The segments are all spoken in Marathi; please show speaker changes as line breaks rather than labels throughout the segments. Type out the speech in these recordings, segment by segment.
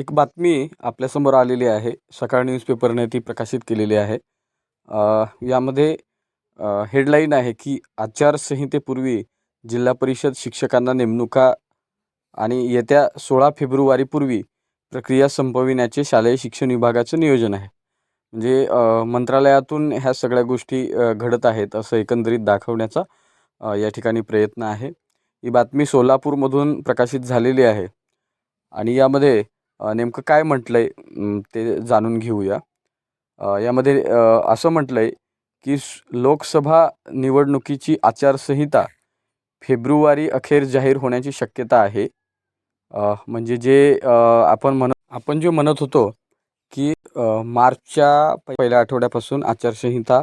एक बातमी आपल्यासमोर आलेली आहे. सकाळ न्यूजपेपरने ती प्रकाशित केलेली आहे. यामध्ये हेडलाईन आहे की आचारसंहितेपूर्वी जिल्हा परिषद शिक्षकांना नेमणुका आणि येत्या सोळा फेब्रुवारीपूर्वी प्रक्रिया संपविण्याचे शालेय शिक्षण विभागाचं नियोजन आहे. म्हणजे मंत्रालयातून ह्या सगळ्या गोष्टी घडत आहेत असं एकंदरीत दाखवण्याचा या ठिकाणी प्रयत्न आहे. ही बातमी सोलापूरमधून प्रकाशित झालेली आहे. आणि यामध्ये नेमकं काय म्हटलं आहे ते जाणून घेऊया. यामध्ये असं म्हटलं आहे की लोकसभा निवडणुकीची आचारसंहिता फेब्रुवारी अखेर जाहीर होण्याची शक्यता आहे. म्हणजे जे आपण म्हण आपण जे म्हणत होतो की मार्चच्या पहिल्या आठवड्यापासून आचारसंहिता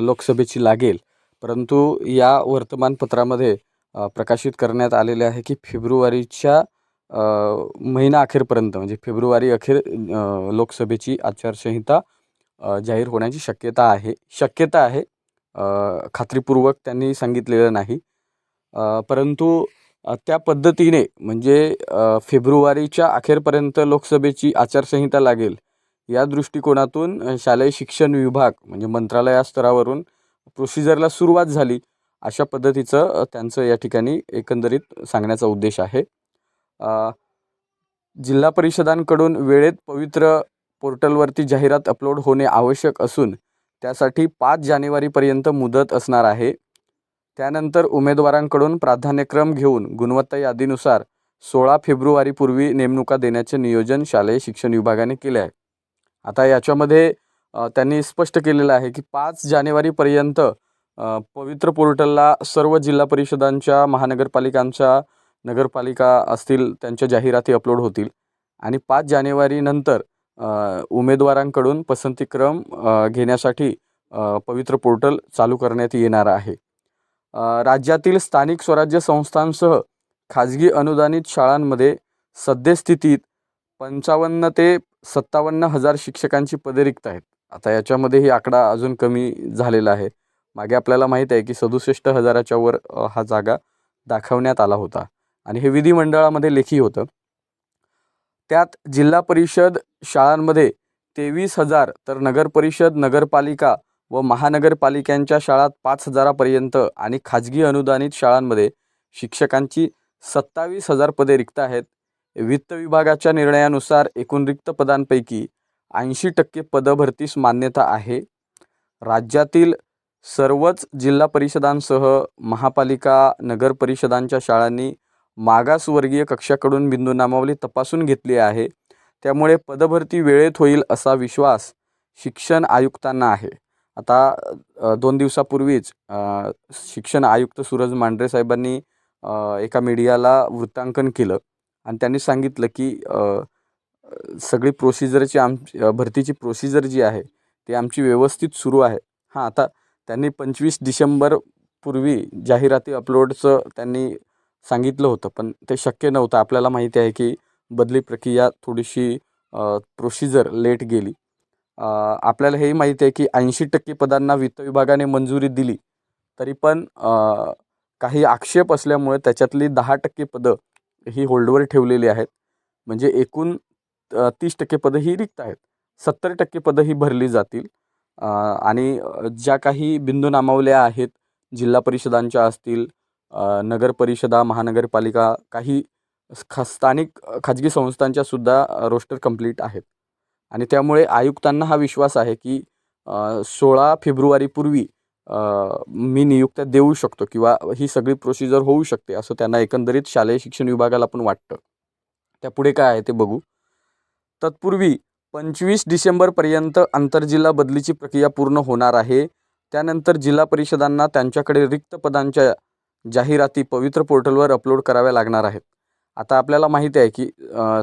लोकसभेची लागेल. परंतु या वर्तमानपत्रामध्ये प्रकाशित करण्यात आलेले आहे की फेब्रुवारीच्या महिना अखेरपर्यंत म्हणजे फेब्रुवारी अखेर लोकसभेची आचारसंहिता जाहीर होण्याची शक्यता आहे. शक्यता आहे खात्रीपूर्वक त्यांनी सांगितलेलं नाही. परंतु त्या पद्धतीने म्हणजे फेब्रुवारीच्या अखेरपर्यंत लोकसभेची आचारसंहिता लागेल या दृष्टिकोनातून शालेय शिक्षण विभाग म्हणजे मंत्रालया स्तरावरून प्रोसिजरला सुरुवात झाली अशा पद्धतीचं त्यांचं या ठिकाणी एकंदरीत सांगण्याचा उद्देश आहे. जिल्हा परिषदांकडून वेळेत पवित्र पोर्टलवरती जाहिरात अपलोड होणे आवश्यक असून त्यासाठी पाच जानेवारीपर्यंत मुदत असणार आहे. त्यानंतर उमेदवारांकडून प्राधान्यक्रम घेऊन गुणवत्ता यादीनुसार सोळा फेब्रुवारीपूर्वी नेमणुका देण्याचे नियोजन शालेय शिक्षण विभागाने केले आहे. आता याच्यामध्ये त्यांनी स्पष्ट केलेलं आहे की पाच जानेवारीपर्यंत पवित्र पोर्टलला सर्व जिल्हा परिषदांच्या महानगरपालिकांच्या नगरपालिका असतील त्यांच्या जाहिराती अपलोड होतील. आणि पाच जानेवारीनंतर उमेदवारांकडून पसंतीक्रम घेण्यासाठी पवित्र पोर्टल चालू करण्यात येणार आहे. राज्यातील स्थानिक स्वराज्य संस्थांसह खाजगी अनुदानित शाळांमध्ये सद्यस्थितीत पंचावन्न ते सत्तावन्न हजार शिक्षकांची पदे रिक्त आहेत. आता याच्यामध्ये ही आकडा अजून कमी झालेला आहे. मागे आपल्याला माहीत आहे की सदुसष्ट हजाराच्या वर हा जागा दाखवण्यात आला होता. आणि हे विधिमंडळामध्ये लेखी होतं. त्यात जिल्हा परिषद शाळांमध्ये तेवीस हजार तर नगर परिषद नगरपालिका व महानगरपालिकांच्या शाळात पाच हजारापर्यंत आणि खाजगी अनुदानित शाळांमध्ये शिक्षकांची सत्तावीस हजार पदे रिक्त आहेत. वित्त विभागाच्या निर्णयानुसार एकूण रिक्त पदांपैकी ऐंशी टक्के पदभरतीस मान्यता आहे. राज्यातील सर्वच जिल्हा परिषदांसह महापालिका नगरपरिषदांच्या शाळांनी मागासवर्गीय कक्षाकडून बिंदू नामावली तपासून घेतली आहे. त्यामुळे पदभरती वेळेत होईल असा विश्वास शिक्षण आयुक्तांना आहे. आता दोन दिवसापूर्वीच शिक्षण आयुक्त सूरज मांढरे साहेबांनी एका मीडियाला वृत्तांकन केलं आणि त्यांनी सांगितलं की सगळी प्रोसिजरची आम भरतीची प्रोसिजर जी आहे ती आमची व्यवस्थित सुरू आहे. हां आता त्यांनी पंचवीस डिसेंबरपूर्वी जाहिराती अपलोडचं त्यांनी सांगितलं होतं पण ते शक्य नव्हतं. आपल्याला माहिती आहे की बदली प्रक्रिया थोडीशी प्रोसिजर लेट गेली. आपल्याला हेही माहिती आहे की ऐंशी टक्के पदांना वित्त विभागाने मंजुरी दिली. तरी पण काही आक्षेप असल्यामुळे त्याच्यातली दहा टक्के पदं ही होल्डवर ठेवलेली आहेत. म्हणजे एकूण तीस टक्के पदं ही रिक्त आहेत. सत्तर टक्के पदं ही भरली जातील. आणि ज्या काही बिंदू नामावल्या आहेत जिल्हा परिषदांच्या असतील नगर परिषदा महानगरपालिका काही खा स्थानिक खाजगी संस्थांच्या सुद्धा रोस्टर कंप्लीट आहेत. आणि त्यामुळे आयुक्तांना हा विश्वास आहे की सोळा फेब्रुवारीपूर्वी मी नियुक्त्या देऊ शकतो किंवा ही सगळी प्रोसिजर होऊ शकते असं त्यांना एकंदरीत शालेय शिक्षण विभागाला पण वाटतं. त्यापुढे काय आहे ते बघू. तत्पूर्वी पंचवीस डिसेंबरपर्यंत आंतरजिल्हा बदलीची प्रक्रिया पूर्ण होणार आहे. त्यानंतर जिल्हा परिषदांना त्यांच्याकडे रिक्त पदांच्या जाहिराती पवित्र पोर्टलवर अपलोड कराव्या लागणार आहेत. आता आपल्याला माहिती आहे की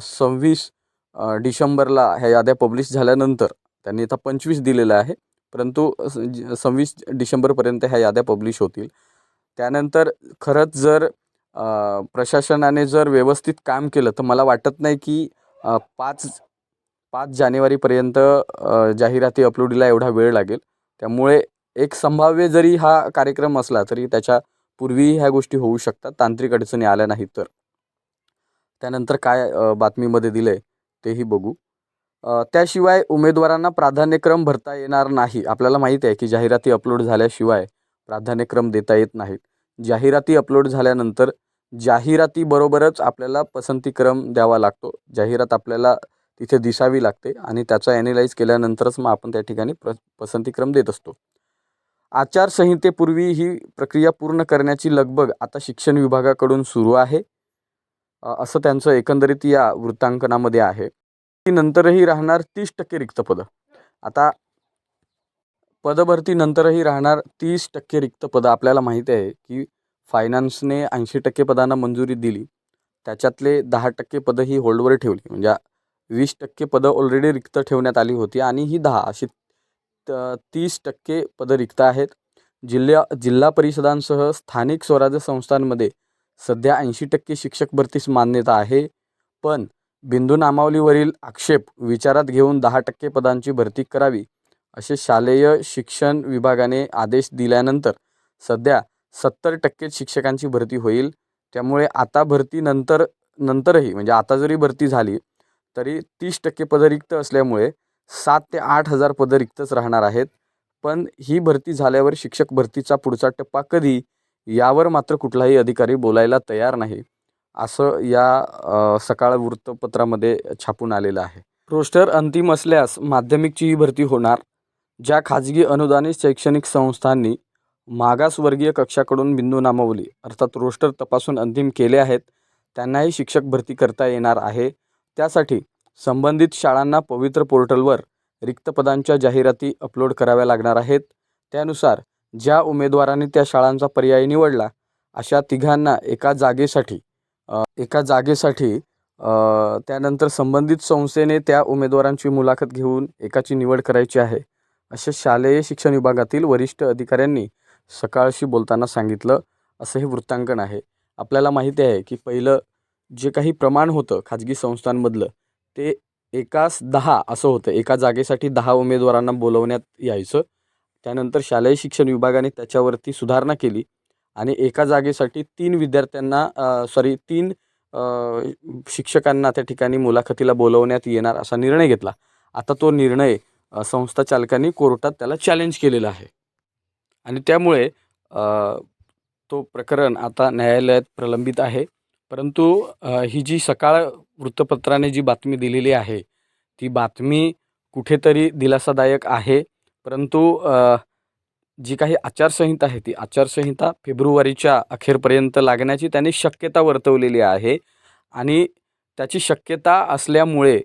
सव्वीस डिसेंबरला ह्या याद्या पब्लिश झाल्यानंतर त्यांनी आता पंचवीस दिलेलं आहे. परंतु स- ज- सव्वीस डिसेंबरपर्यंत ह्या याद्या पब्लिश होतील. त्यानंतर खरंच जर प्रशासनाने जर व्यवस्थित काम केलं तर मला वाटत नाही की पाच पाच जानेवारीपर्यंत जाहिराती अपलोडीला एवढा वेळ लागेल. त्यामुळे एक संभाव्य जरी हा कार्यक्रम असला तरी त्याच्या पूर्वी ह्या गोष्टी होऊ शकतात. तांत्रिक अडचणी आल्या नाहीत तर. त्यानंतर काय बातमीमध्ये दिलं आहे तेही बघू. त्याशिवाय उमेदवारांना प्राधान्यक्रम भरता येणार नाही. आपल्याला माहीत आहे की जाहिराती अपलोड झाल्याशिवाय प्राधान्यक्रम देता येत नाहीत. जाहिराती अपलोड झाल्यानंतर जाहिरातीबरोबरच आपल्याला पसंतीक्रम द्यावा लागतो. जाहिरात आपल्याला तिथे दिसावी लागते आणि त्याचा ॲनालाइज केल्यानंतरच मग आपण त्या ठिकाणी प्र पसंतीक्रम देत असतो. आचारसंहितेपूर्वी ही प्रक्रिया पूर्ण करण्याची लगबग आता शिक्षण विभागाकडून सुरू आहे. असं त्यांचं एकंदरीत या वृत्तांकनामध्ये आहे. ती नंतरही राहणार तीस टक्के रिक्त पदं. आता पदभरती नंतरही राहणार तीस टक्के रिक्त पदं आपल्याला माहिती आहे की फायनान्सने ऐंशी टक्के पदांना मंजुरी दिली. त्याच्यातले दहा टक्के पदं ही होल्डवर ठेवली. म्हणजे वीस टक्के पदं ऑलरेडी रिक्त ठेवण्यात आली होती आणि ही दहा अशी त- तीस टक्के पदं रिक्त आहेत. जिल्ह्या जिल्हा परिषदांसह स्थानिक स्वराज्य संस्थांमध्ये सध्या ऐंशी टक्के शिक्षक भरतीस मान्यता आहे. पण बिंदू नामावलीवरील आक्षेप विचारात घेऊन दहा टक्के पदांची भरती करावी असे शालेय शिक्षण विभागाने आदेश दिल्यानंतर सध्या सत्तर टक्के शिक्षकांची भरती होईल. त्यामुळे आता भरती नंतर नंतरही म्हणजे आता जरी भरती झाली तरी तीस टक्के पदं रिक्त असल्यामुळे सात ते आठ हजार पदं रिक्तच राहणार आहेत. पण ही भरती झाल्यावर शिक्षक भरतीचा पुढचा टप्पा कधी यावर मात्र कुठलाही अधिकारी बोलायला तयार नाही. असं या सकाळ वृत्तपत्रामध्ये छापून आलेलं आहे. रोस्टर अंतिम असल्यास माध्यमिकची ही भरती होणार ज्या खाजगी अनुदानित शैक्षणिक संस्थांनी मागासवर्गीय कक्षाकडून बिंदू नामवली अर्थात रोस्टर तपासून अंतिम केले आहेत त्यांनाही शिक्षक भरती करता येणार आहे. त्यासाठी संबंधित शाळांना पवित्र पोर्टलवर रिक्त पदांच्या जाहिराती अपलोड कराव्या लागणार आहेत. त्यानुसार ज्या उमेदवारांनी त्या शाळांचा पर्याय निवडला अशा तिघांना एका जागेसाठी एका जागेसाठी त्यानंतर संबंधित संस्थेने त्या उमेदवारांची मुलाखत घेऊन एकाची निवड करायची आहे. असे शालेय शिक्षण विभागातील वरिष्ठ अधिकाऱ्यांनी सकाळशी बोलताना सांगितलं असं हे वृत्तांकन आहे. आपल्याला माहिती आहे की पहिलं जे काही प्रमाण होतं खाजगी संस्थांमधलं ते एकास दहा असं होतं. एका जागेसाठी दहा उमेदवारांना बोलवण्यात यायचं. त्यानंतर शालेय शिक्षण विभागाने त्याच्यावरती सुधारणा केली आणि एका जागेसाठी तीन विद्यार्थ्यांना सॉरी तीन शिक्षकांना त्या ठिकाणी मुलाखतीला बोलवण्यात येणार असा निर्णय घेतला. आता तो निर्णय संस्था चालकांनी कोर्टात त्याला चॅलेंज केलेला आहे. आणि त्यामुळे तो प्रकरण आता न्यायालयात प्रलंबित आहे. परंतु ही जी सकाळ वृत्तपत्राने जी बातमी दिलेली आहे ती बातमी कुठेतरी दिलासादायक आहे. परंतु जी काही आचारसंहिता आहे ती आचारसंहिता फेब्रुवारीच्या अखेरपर्यंत लागण्याची त्यांनी शक्यता वर्तवलेली आहे आणि त्याची शक्यता असल्यामुळे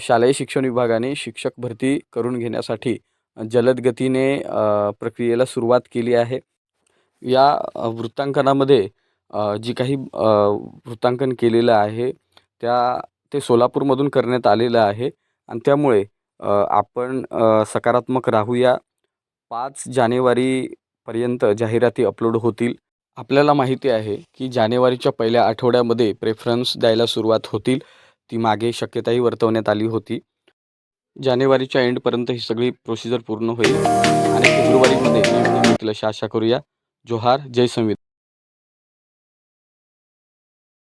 शालेय शिक्षण विभागाने शिक्षक भरती करून घेण्यासाठी जलद गतीने प्रक्रियेला सुरुवात केली आहे. या वृत्तांकनामध्ये जी काही वृत्तांकन केलेलं आहे त्या ते सोलापूरमधून करण्यात आलेलं आहे. आणि त्यामुळे आपण सकारात्मक राहूया. पाच जानेवारीपर्यंत जाहिराती अपलोड होतील. आपल्याला माहिती आहे की जानेवारीच्या पहिल्या आठवड्यामध्ये प्रेफरन्स द्यायला सुरुवात होतील. ती मागे शक्यताही वर्तवण्यात आली होती. जानेवारीच्या एंडपर्यंत ही सगळी प्रोसिजर पूर्ण होईल. आणि फेब्रुवारीमध्ये निवडणूक आशा करूया. जोहार जय संविधान.